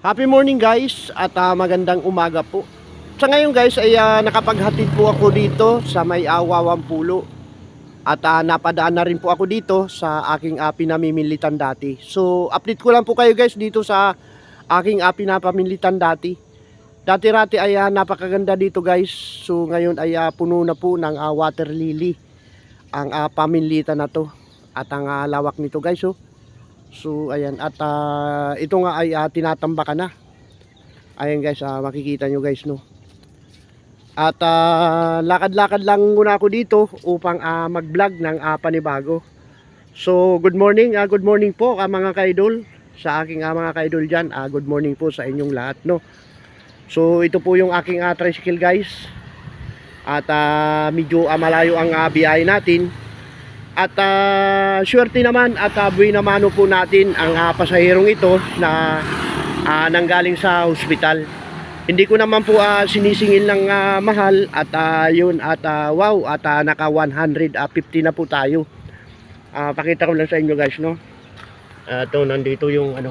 Happy morning guys at ah, magandang umaga po. Sa ngayon guys ay ah, nakapaghatid po ako dito sa may awawang pulo. At ah, napadaan na rin po ako dito sa aking uh, pinamimilitan dati. So update ko lang po kayo guys dito sa aking uh, pinapamilitan dati. Dati-rati ay ah, napakaganda dito guys. So ngayon ay ah, puno na po ng ah, water lily ang uh, pamilitan na to. At ang ah, lawak nito guys oh. So ayan at ah, ito nga ay uh, tinatambakan na. Ayan guys, ah, makikita nyo guys no. At ah, lakad-lakad lang muna ako dito upang ah, mag-vlog ng ah, panibago. So good morning, ah, good morning po ah, mga kaidol sa aking ah, mga kaidol diyan. Ah, good morning po sa inyong lahat no. So ito po yung aking ah, tricycle guys. At ah, medyo ah, malayo ang ah, biyahe natin. At uh, swerte naman at uh, buwi naman po natin ang uh, pasahirong ito na uh, nanggaling sa hospital. Hindi ko naman po uh, sinisingil ng uh, mahal at uh, yun at uh, wow at uh, naka 150 na po tayo. Uh, pakita ko lang sa inyo guys no. Uh, ito nandito yung ano.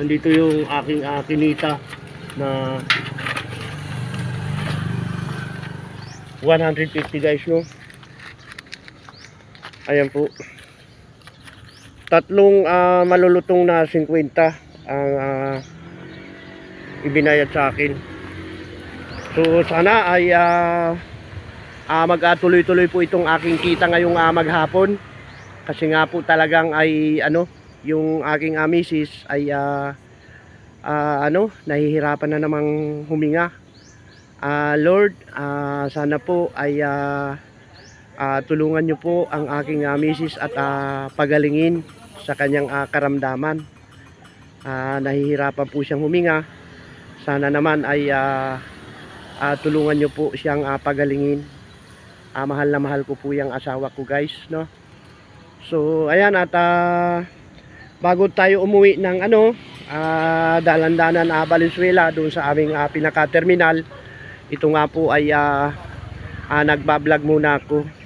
Nandito yung aking uh, kinita na 150 guys no. Ayan po. Tatlong ah, malulutong na 50 ang ah, ibinayad sa akin. So sana ay ah, ah, mag-tuloy-tuloy po itong aking kita ngayong ah, maghapon. Kasi nga po talagang ay ano, yung aking ah, misis ay ah, ah, ano, nahihirapan na namang huminga. Ah, Lord, ah, sana po ay ah, Ah, tulungan niyo po ang aking uh, misis at ah, pagalingin sa kanyang ah, karamdaman. Ah, nahihirapan po siyang huminga. Sana naman ay ah, ah, tulungan niyo po siyang ah, pagalingin. Ah, mahal na mahal ko po yung asawa ko guys, no? So, ayan at ah, bago tayo umuwi ng ano, ah, dalandanan ah, Valenzuela doon sa aming ah, pinaka-terminal. Ito nga po ay ah, ah, nagbablog muna ako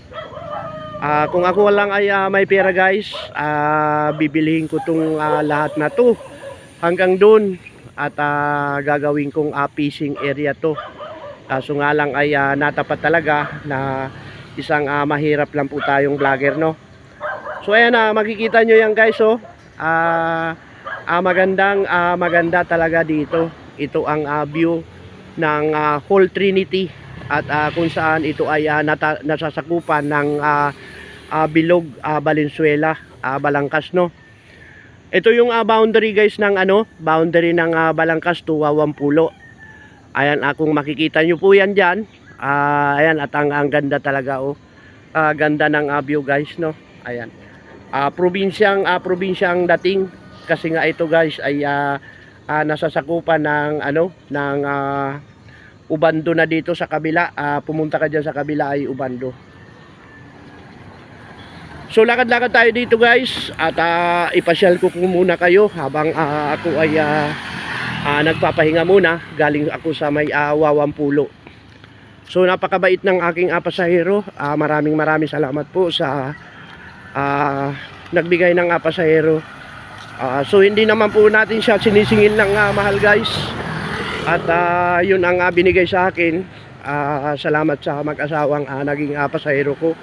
Ah, kung ako lang ay ah, may pera guys, ah, bibilihin ko tong ah, lahat na to hanggang doon at ah, gagawin kong ah, fishing area to. Kaso nga lang ay ah, natapat talaga na isang ah, mahirap lang po tayong vlogger no. So ayan na makikita nyo yan guys oh. Ah, ah, magandang ah, maganda talaga dito. Ito ang ah, view ng ah, Whole Trinity at ah, kung saan ito ay ah, nata- nasasakupan ng ah, ah, Bilog ah, Valenzuela, ah, Balangkas no. Ito yung ah, boundary guys ng ano, boundary ng ah, Balangkas to Wawampulo. Ayan, ah, kung makikita nyo po yan diyan. Ah, ayan at ang, ang ganda talaga oh. Ah, ganda ng ah, view guys no. Ayan. Ah, probinsyang ah, probinsyang dating kasi nga ito guys ay ah, ah, nasasakupan ng ano ng ah, Ubando na dito sa kabila. Ah, pumunta ka dyan sa kabila ay Ubando. So lakad-lakad tayo dito guys at ah, ipasyal ko po muna kayo habang ah, ako ay ah, ah, nagpapahinga muna. Galing ako sa may uh, Wawampulo. So napakabait ng aking uh. Ah, maraming maraming salamat po sa ah, nagbigay ng uh. Ah, so hindi naman po natin siya sinisingil ng ah, mahal guys. At ah, yun ang ah, binigay sa akin. Ah, salamat sa mag-asawang ah, naging ah, pasahero ko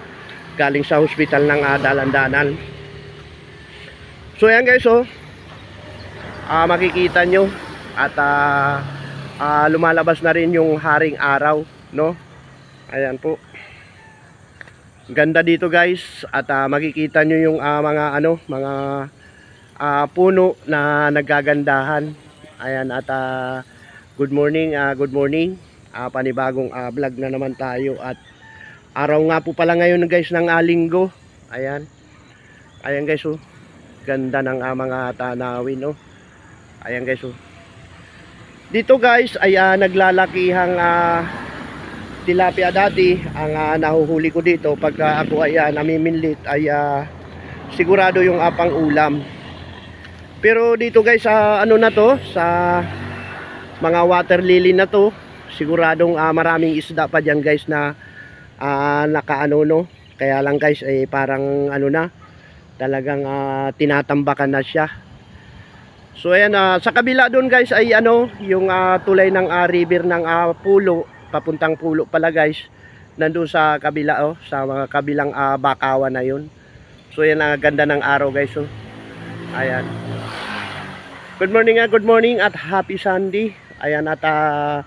galing sa hospital ng uh, dalandanan. So ayan guys oh. Ah, makikita nyo at ah, ah, lumalabas na rin yung haring araw, no? Ayan po. Ganda dito guys at ah, makikita nyo yung ah, mga ano, mga ah, puno na nagagandahan. Ayan at ah, good morning, ah, good morning. Ah, panibagong ah, vlog na naman tayo at Araw nga po pala ngayon guys ng uh, linggo. Ayan. Ayan guys oh. Ganda ng uh, mga tanawin oh. Ayan guys oh. Dito guys ay uh, naglalakihang uh, tilapia dati. Ang uh, nahuhuli ko dito pag uh, ako ay uh, namiminlit ay uh, sigurado yung apang ulam. Pero dito guys sa uh, ano na to sa mga water lily na to siguradong uh, maraming isda pa diyan guys na uh, nakaano no kaya lang guys eh parang ano na talagang uh, tinatambakan na siya So ayan, ah, sa kabila doon guys ay ano, yung ah, tulay ng ah, river ng ah, Pulo, papuntang Pulo pala guys. Nandun sa kabila oh, sa mga kabilang ah, bakawan na yun. So ayan ang ganda ng araw guys oh. Ayan. Good morning nga, good morning at happy Sunday. Ayan at ah,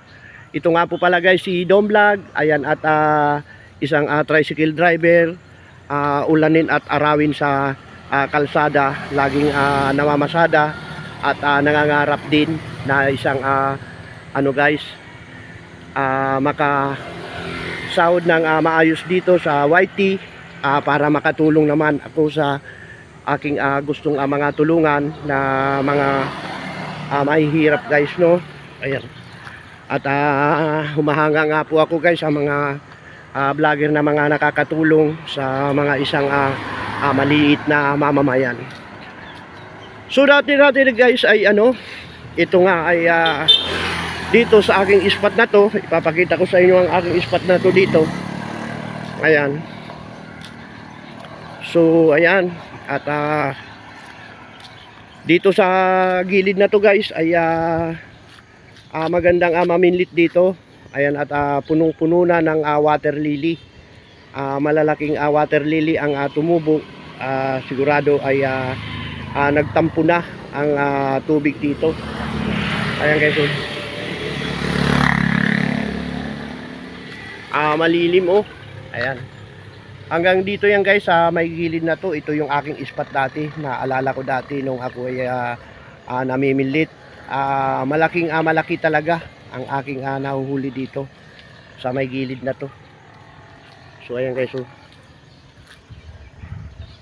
ito nga po pala guys si Dom Vlog. Ayan at ah, isang ah, tricycle driver. ah, ulanin at arawin sa ah, kalsada, laging ah, namamasada at ah, nangangarap din na isang ah, ano guys ah, maka sahod ng ah, maayos dito sa YT ah, para makatulong naman ako sa aking ah, gustong ah, mga tulungan na mga ah, mahihirap guys no ayan at ah, humahanga nga po ako guys sa mga ah, vlogger na mga nakakatulong sa mga isang ah, ah, maliit na mamamayan So dati natin guys ay ano, ito nga ay ah, dito sa aking spot na to, ipapakita ko sa inyo ang aking spot na to dito. Ayan. So ayan, at ah, dito sa gilid na to guys ay ah, ah, magandang ah, maminlit dito. Ayan at ah, punong-puno na ng ah, water lily. Ah, malalaking ah, water lily ang ah, tumubo. Ah, sigurado ay ah, ah, nagtampo na ang ah, tubig dito. Ayan guys. oh. Ah, malilim oh. Ayan. Hanggang dito yan guys sa may gilid na to. Ito yung aking spot dati. Naalala ko dati nung ako ay ah, ah, namimilit. Ah, malaking ah, malaki talaga ang aking ah, nahuhuli dito sa may gilid na to. So ayan guys oh.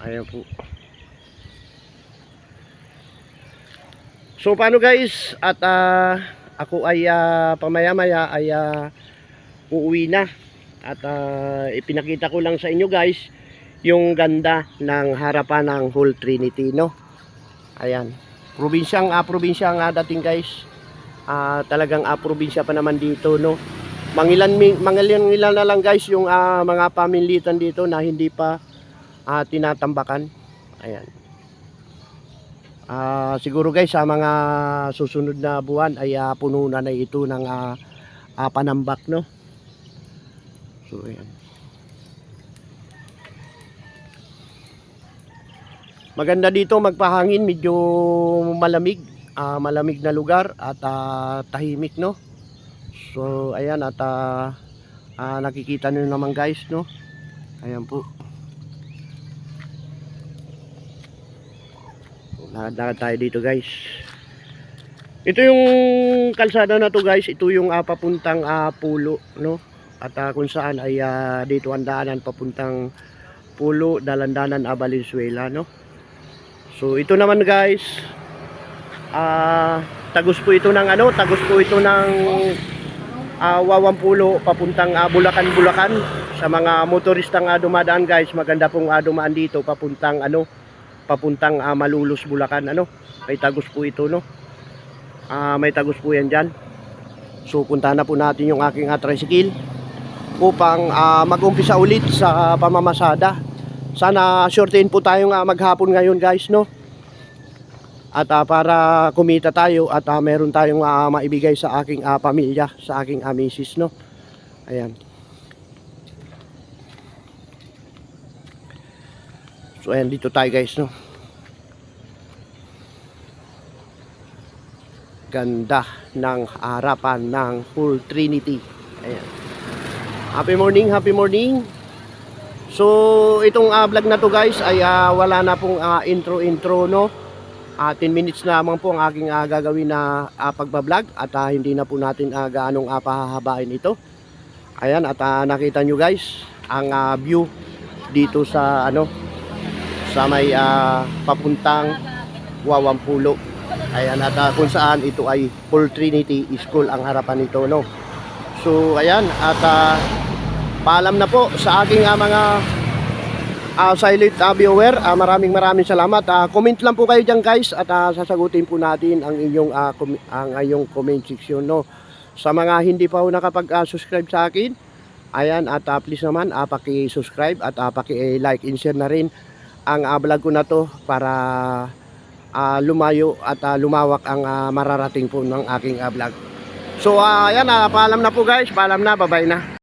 Ayan po. So paano guys at ah, ako ay ah, pamaya-maya ay ah, uuwi na at ah, ipinakita ko lang sa inyo guys yung ganda ng harapan ng Whole Trinity no. Ayan. Probinsyang ah, probinsya nga dating guys. Ah, talagang ah, probinsya pa naman dito no. Mangilan mangilan ilan na lang guys yung ah, mga pamilitan dito na hindi pa ah, tinatambakan. Ayan. Ah, siguro guys sa mga susunod na buwan ay ah, puno na na ito ng ah, ah, panambak no. So ayan. Maganda dito magpahangin, medyo malamig, ah, malamig na lugar at ah, tahimik no. So ayan at ah, ah, nakikita niyo naman guys no. Ayan po. Lakad-lakad tayo dito guys. Ito yung kalsada na to guys. Ito yung ah, papuntang ah, pulo no. At ah, kung saan ay ah, dito ang daanan papuntang pulo, dalandanan a Valenzuela no. So ito naman guys. Ah, tagos po ito ng ano, tagos po ito ng ah, Wawampulo papuntang ah, Bulacan Bulacan sa mga motoristang ah, dumadaan guys. Maganda pong ah, dumaan dito papuntang ano, papuntang ah, Malulus Bulacan ano. May tagos po ito no. Ah, may tagos po yan diyan. So punta na po natin yung aking ah, tricycle upang ah, mag-umpisa ulit sa ah, pamamasada. Sana shortin po tayong ah, maghapon ngayon guys no. At ah, para kumita tayo at ah, meron tayong ah, maibigay sa aking ah, pamilya, sa aking ah, misis no. Ayan. So ayan dito tayo guys no. Ganda ng harapan ng Full Trinity. Ayan. Happy morning, happy morning. So itong ah, vlog na to guys ay ah, wala na pong ah, intro-intro no. Ah, 10 minutes na lamang po ang aking ah, gagawin na ah, pagbablog at ah, hindi na po natin ah, gaanong ah, pahahabain ito. Ayan at ah, nakita nyo guys ang ah, view dito sa ano sa may ah, papuntang Wawampulo. Ayan at ah, kung saan ito ay Full Trinity School ang harapan nito no. So ayan at ah, paalam na po sa aking ah, mga uh, silent uh, viewer. Ah, maraming maraming salamat. Ah, comment lang po kayo diyan guys at ah, sasagutin po natin ang inyong com- ang inyong comment section no. Sa mga hindi pa po nakapag-subscribe sa akin, ayan at ah, please naman ah, paki-subscribe at ah, paki-like and share na rin ang ah, vlog ko na to para ah, lumayo at ah, lumawak ang ah, mararating po ng aking ah, vlog. So, ah, ayan, ah, paalam na po guys. Paalam na. Bye-bye na.